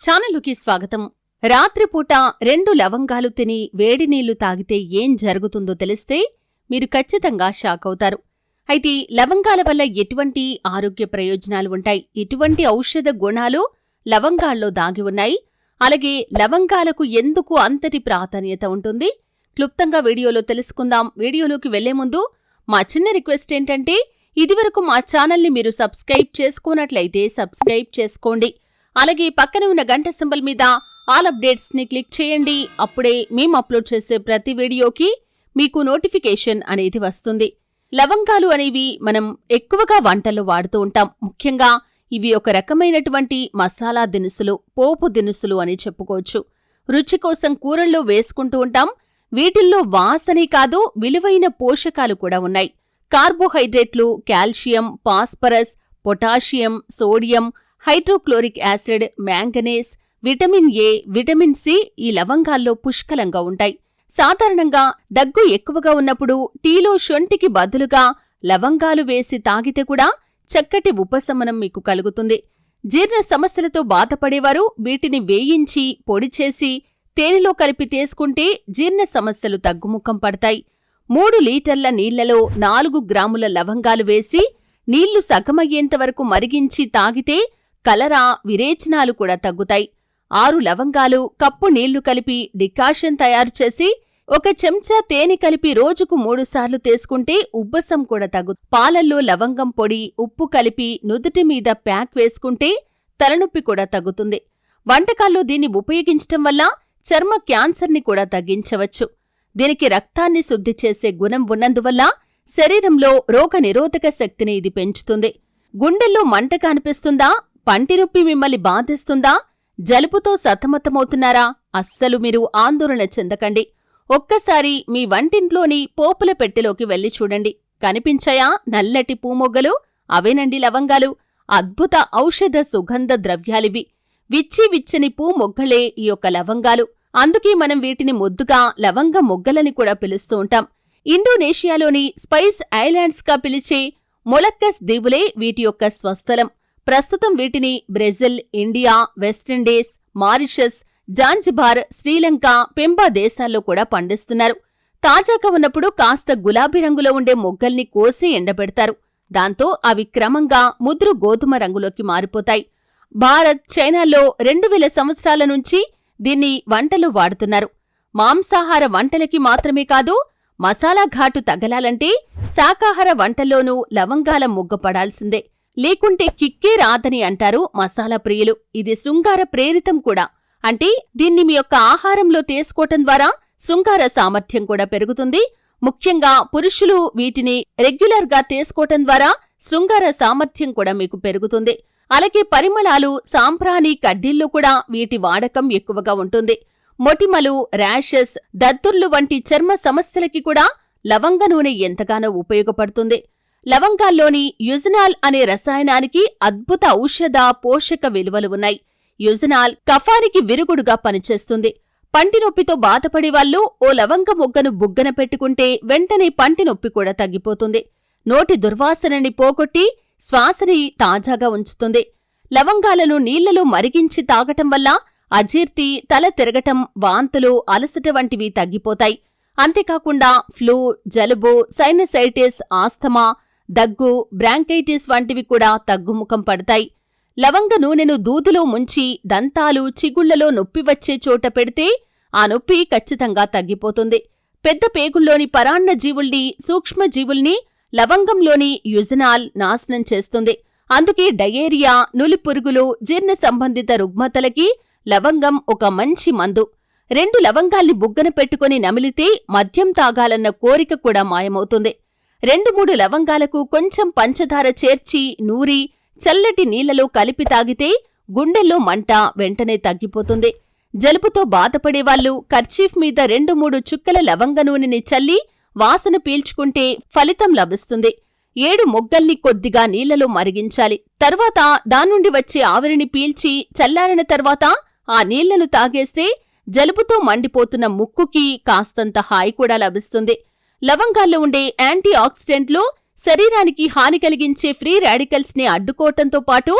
ఛానలుకి స్వాగతం. రాత్రిపూట రెండు లవంగాలు తిని వేడి నీళ్ళు తాగితే ఏం జరుగుతుందో తెలిస్తే మీరు ఖచ్చితంగా షాక్ అవుతారు. అయితే లవంగాల వల్ల ఎటువంటి ఆరోగ్య ప్రయోజనాలు ఉంటాయి? ఎటువంటి ఔషధ గుణాలు లవంగాల్లో దాగి ఉన్నాయి? అలాగే లవంగాలకు ఎందుకు అంతటి ప్రాధాన్యత ఉంటుంది? క్లుప్తంగా వీడియోలో తెలుసుకుందాం. వీడియోలోకి వెళ్ళే ముందు మా చిన్న రిక్వెస్ట్ ఏంటంటే ఇదివరకు మా ఛానల్ని మీరు సబ్స్క్రైబ్ చేసుకున్నట్లయితే సబ్స్క్రైబ్ చేసుకోండి. అలాగే పక్కన ఉన్న గంట సింబల్ మీద ఆల్ అప్డేట్స్ని క్లిక్ చేయండి. అప్పుడే మేము అప్లోడ్ చేసే ప్రతి వీడియోకి మీకు నోటిఫికేషన్ అనేది వస్తుంది. లవంగాలు అనేవి మనం ఎక్కువగా వంటల్లో వాడుతూ ఉంటాం. ముఖ్యంగా ఇవి ఒక రకమైనటువంటి మసాలా దినుసులు పోపు దినుసులు అని చెప్పుకోవచ్చు. రుచి కోసం కూరల్లో వేసుకుంటూ ఉంటాం. వీటిల్లో వాసనే కాదు విలువైన పోషకాలు కూడా ఉన్నాయి. కార్బోహైడ్రేట్లు calcium phosphorus potassium sodium hydrochloric acid manganese vitamin A vitamin C ఈ లవంగాల్లో పుష్కలంగా ఉంటాయి. సాధారణంగా దగ్గు ఎక్కువగా ఉన్నప్పుడు టీలో షొంటికి బదులుగా లవంగాలు వేసి తాగితే కూడా చక్కటి ఉపశమనం మీకు కలుగుతుంది. జీర్ణ సమస్యలతో బాధపడేవారు వీటిని వేయించి పొడి చేసి తేనెలో కలిపి తీసుకుంటే జీర్ణ సమస్యలు తగ్గుముఖం పడతాయి. మూడు లీటర్ల నీళ్ళలో నాలుగు గ్రాముల లవంగాలు వేసి నీళ్ళు సగమయ్యేంతవరకు మరిగించి తాగితే కలరా విరేచనాలు కూడా తగ్గుతాయి. ఆరు లవంగాలు కప్పు నీళ్ళు కలిపి డికాషన్ తయారు చేసి ఒక చెంచా తేనె కలిపి రోజుకు మూడుసార్లు తీసుకుంటే ఉబ్బసం కూడా తగ్గు పాలల్లో లవంగం పొడి ఉప్పు కలిపి నుదుటి మీద ప్యాక్ వేసుకుంటే తలనొప్పి కూడా తగ్గుతుంది. వంటకాల్లో దీన్ని ఉపయోగించటం వల్ల చర్మ క్యాన్సర్ని కూడా తగ్గించవచ్చు. దీనికి రక్తాన్ని శుద్ధి చేసే గుణం ఉన్నందువల్ల శరీరంలో రోగ నిరోధక శక్తిని ఇది పెంచుతుంది. గుండెల్లో మంట కనిపిస్తుందా పంటినొప్పి మిమ్మల్ని బాధిస్తుందా? జలుపుతో సతమతమవుతున్నారా? అస్సలు మీరు ఆందోళన చెందకండి. ఒక్కసారి మీ వంటింట్లోని పోపుల పెట్టెలోకి వెళ్ళి చూడండి. కనిపించాయా నల్లటి పూమొగ్గలు? అవేనండి లవంగాలు? అద్భుత ఔషధ సుగంధ ద్రవ్యాలివి. విచ్చి విచ్చని పూ మొగ్గలే ఈ యొక్క లవంగాలు. అందుకే మనం వీటిని ముద్దుగా లవంగ మొగ్గలని కూడా పిలుస్తూ ఉంటాం. ఇండోనేషియాలోని స్పైస్ ఐలాండ్స్గా పిలిచే మొలక్కస్ దీవులే వీటి యొక్క స్వస్థలం. ప్రస్తుతం వీటిని Brazil India West Indies Mauritius Zanzibar Sri Lanka Pemba దేశాల్లో కూడా పండిస్తున్నారు. తాజాగా ఉన్నప్పుడు కాస్త గులాబీ రంగులో ఉండే మొగ్గల్ని కోసి ఎండబెడతారు. దాంతో అవి క్రమంగా ముద్రు గోధుమ రంగులోకి మారిపోతాయి. భారత్ చైనాల్లో రెండు వేల సంవత్సరాల నుంచి దీన్ని వంటలు వాడుతున్నారు. మాంసాహార వంటలకి మాత్రమే కాదు మసాలా ఘాటు తగలాలంటే శాకాహార వంటల్లోనూ లవంగాల మొగ్గ పడాల్సిందే. లేకుంటే కిక్కే రాదని అంటారు మసాలా ప్రియులు. ఇది శృంగార ప్రేరితం కూడా. అంటే దీన్ని మీ యొక్క ఆహారంలో తీసుకోవటం ద్వారా శృంగార సామర్థ్యం కూడా పెరుగుతుంది. ముఖ్యంగా పురుషులు వీటిని రెగ్యులర్గా తీసుకోవటం ద్వారా శృంగార సామర్థ్యం కూడా మీకు పెరుగుతుంది. అలాగే పరిమళాలు సాంప్రాణి కడ్డీల్లో కూడా వీటి వాడకం ఎక్కువగా ఉంటుంది. మొటిమలు ర్యాషెస్ దద్దుర్లు వంటి చర్మ సమస్యలకి కూడా లవంగ నూనె ఎంతగానో ఉపయోగపడుతుంది. లవంగాల్లోని యుజనాల్ అనే రసాయనానికి అద్భుత ఔషధ పోషక విలువలు ఉన్నాయి. యుజనాల్ కఫానికి విరుగుడుగా పనిచేస్తుంది. పంటి నొప్పితో బాధపడే వాళ్ళు ఓ లవంగ మొగ్గను బుగ్గన పెట్టుకుంటే వెంటనే పంటి నొప్పి కూడా తగ్గిపోతుంది. నోటి దుర్వాసనని పోగొట్టి శ్వాసని తాజాగా ఉంచుతుంది. లవంగాలను నీళ్ళలో మరిగించి తాగటం వల్ల అజీర్తి తల తిరగటం వాంతులు అలసట వంటివి తగ్గిపోతాయి. అంతేకాకుండా ఫ్లూ జలుబు సైనసైటిస్ ఆస్థమా దగ్గు బ్రాంకైటిస్ వంటివి కూడా తగ్గుముఖం పడతాయి. లవంగ నూనెను దూదిలో ముంచి దంతాలు చిగుళ్ళలో నొప్పి వచ్చే చోట పెడితే ఆ నొప్పి ఖచ్చితంగా తగ్గిపోతుంది. పెద్ద పేగుల్లోని పరాన్న జీవుల్ని సూక్ష్మజీవుల్ని లవంగంలోని యుజనాల్ నాశనం చేస్తుంది. అందుకే డయేరియా నులిపురుగులు జీర్ణ సంబంధిత రుగ్మతలకి లవంగం ఒక మంచి మందు. రెండు లవంగాల్ని బుగ్గన పెట్టుకుని నమిలితే మద్యం తాగాలన్న కోరిక కూడా మాయమవుతుంది. రెండు మూడు లవంగాలకు కొంచెం పంచదార చేర్చి నూరి చల్లటి నీళ్ళలో కలిపి తాగితే గుండెల్లో మంట వెంటనే తగ్గిపోతుంది. జలుబుతో బాధపడేవాళ్ళు కర్చీఫ్ మీద రెండు మూడు చుక్కల లవంగ నూనెని చల్లి వాసన పీల్చుకుంటే ఫలితం లభిస్తుంది. ఏడు మొగ్గల్ని కొద్దిగా నీళ్ళలో మరిగించాలి. తర్వాత దానుండి వచ్చే ఆవిరిని పీల్చి చల్లారిన తర్వాత ఆ నీళ్ళను తాగేస్తే జలుబుతో మండిపోతున్న ముక్కుకి కాస్తంత హాయి కూడా లభిస్తుంది. లవంగాల్లో ఉండే యాంటీ ఆక్సిడెంట్లు శరీరానికి హాని కలిగించే ఫ్రీ రాడికల్స్ని అడ్డుకోవటంతో పాటు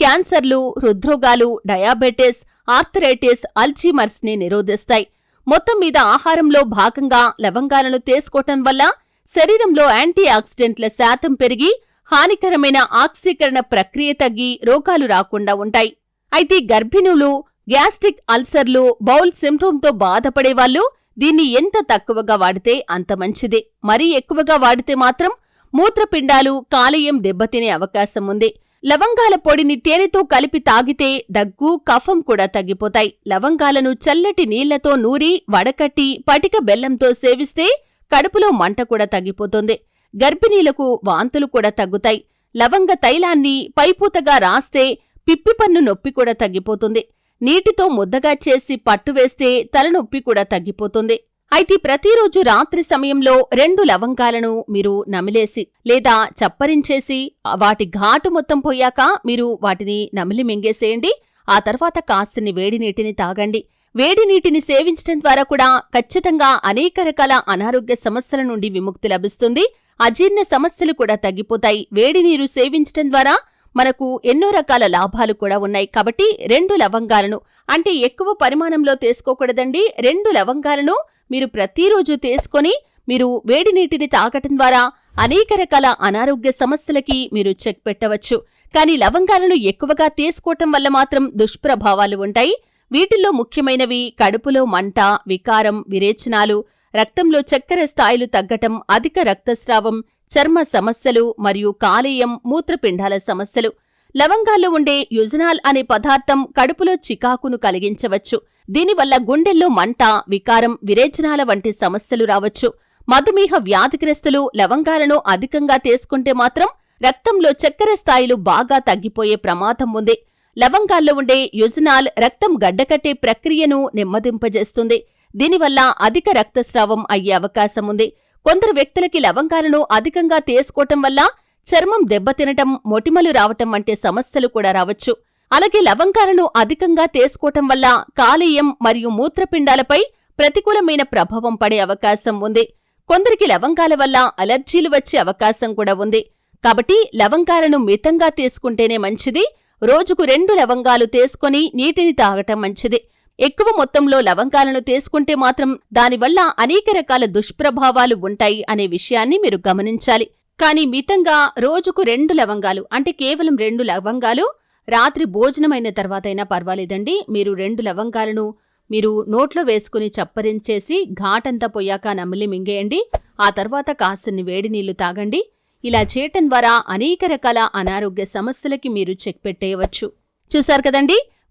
క్యాన్సర్లు హృద్రోగాలు డయాబెటిస్ ఆర్థరైటిస్ అల్జీమర్స్ని నిరోధిస్తాయి. మొత్తం మీద ఆహారంలో భాగంగా లవంగాలను తీసుకోవటం వల్ల శరీరంలో యాంటీ ఆక్సిడెంట్ల శాతం పెరిగి హానికరమైన ఆక్సీకరణ ప్రక్రియ తగ్గి రోగాలు రాకుండా ఉంటాయి. అయితే గర్భిణులు గ్యాస్ట్రిక్ అల్సర్లు బౌల్ సిండ్రోమ్తో బాధపడేవాళ్ళు దీన్ని ఎంత తక్కువగా వాడితే అంత మంచిదే. మరీ ఎక్కువగా వాడితే మాత్రం మూత్రపిండాలు కాలేయం దెబ్బతినే అవకాశం ఉంది. లవంగాల పొడిని తేనెతో కలిపి తాగితే దగ్గు కఫం కూడా తగ్గిపోతాయి. లవంగాలను చల్లటి నీళ్ళతో నూరి వడకట్టి పటిక బెల్లంతో సేవిస్తే కడుపులో మంట కూడా తగ్గిపోతుంది. గర్భిణీలకు వాంతులు కూడా తగ్గుతాయి. లవంగ తైలాన్ని పైపూతగా రాస్తే పిప్పిపన్ను నొప్పి కూడా తగ్గిపోతుంది. నీటితో ముద్దగా చేసి పట్టువేస్తే తలనొప్పి కూడా తగ్గిపోతుంది. అయితే ప్రతిరోజు రాత్రి సమయంలో రెండు లవంగాలను మీరు నమిలేసి లేదా చప్పరించేసి వాటి ఘాటు మొత్తం పోయాక మీరు వాటిని నమిలి మింగేసేయండి. ఆ తర్వాత కాసిని వేడి నీటిని తాగండి. వేడి నీటిని సేవించడం ద్వారా కూడా ఖచ్చితంగా అనేక రకాల అనారోగ్య సమస్యల నుండి విముక్తి లభిస్తుంది. అజీర్ణ సమస్యలు కూడా తగ్గిపోతాయి. వేడి నీరు సేవించడం ద్వారా మనకు ఎన్నో రకాల లాభాలు కూడా ఉన్నాయి. కాబట్టి రెండు లవంగాలను అంటే ఎక్కువ పరిమాణంలో తీసుకోకూడదండి. రెండు లవంగాలను మీరు ప్రతిరోజు తీసుకొని మీరు వేడి నీటిని తాగటం ద్వారా అనేక రకాల అనారోగ్య సమస్యలకి మీరు చెక్ పెట్టవచ్చు. కానీ లవంగాలను ఎక్కువగా తీసుకోవటం వల్ల మాత్రం దుష్ప్రభావాలు ఉంటాయి. వీటిల్లో ముఖ్యమైనవి కడుపులో మంట వికారం విరేచనాలు రక్తంలో చక్కెర స్థాయిలు తగ్గటం అధిక రక్తస్రావం చర్మ సమస్యలు మరియు కాలేయం మూత్రపిండాల సమస్యలు లవంగాల్లో ఉండే యుజనాల్ అనే పదార్థం కడుపులో చికాకును కలిగించవచ్చు. దీనివల్ల గుండెల్లో మంట వికారం విరేచనాల వంటి సమస్యలు రావచ్చు. మధుమేహ వ్యాధిగ్రస్తులు లవంగాలను అధికంగా తీసుకుంటే మాత్రం రక్తంలో చక్కెర స్థాయిలు బాగా తగ్గిపోయే ప్రమాదం ఉంది. లవంగాల్లో ఉండే యుజనాల్ రక్తం గడ్డకట్టే ప్రక్రియను నెమ్మదింపజేస్తుంది. దీనివల్ల అధిక రక్తస్రావం అయ్యే అవకాశం ఉంది. కొందరు వ్యక్తులకి లవంగాలను అధికంగా తీసుకోవటం వల్ల చర్మం దెబ్బతినటం మొటిమలు రావటం వంటి సమస్యలు కూడా రావచ్చు. అలాగే లవంగాలను అధికంగా తీసుకోవటం వల్ల కాలేయం మరియు మూత్రపిండాలపై ప్రతికూలమైన ప్రభావం పడే అవకాశం ఉంది. కొందరికి లవంగాల వల్ల అలర్జీలు వచ్చే అవకాశం కూడా ఉంది. కాబట్టి లవంగాలను మితంగా తీసుకుంటేనే మంచిది. రోజుకు రెండు లవంగాలు తీసుకొని నీటిని తాగటం మంచిది. ఎక్కువ మొత్తంలో లవంగాలను తీసుకుంటే మాత్రం దానివల్ల అనేక రకాల దుష్ప్రభావాలు ఉంటాయి అనే విషయాన్ని మీరు గమనించాలి. కానీ మితంగా రోజుకు రెండు లవంగాలు అంటే కేవలం రెండు లవంగాలు రాత్రి భోజనమైన తర్వాతైనా పర్వాలేదండి. మీరు రెండు లవంగాలను మీరు నోట్లో వేసుకుని చప్పరించేసి ఘాటంతా పోయాక నమిలి మింగేయండి. ఆ తర్వాత కాసిన్ని వేడి నీళ్ళు తాగండి. ఇలా చేయటం ద్వారా అనేక రకాల అనారోగ్య సమస్యలకి మీరు చెక్ పెట్టేయవచ్చు. చూశారు కదండి?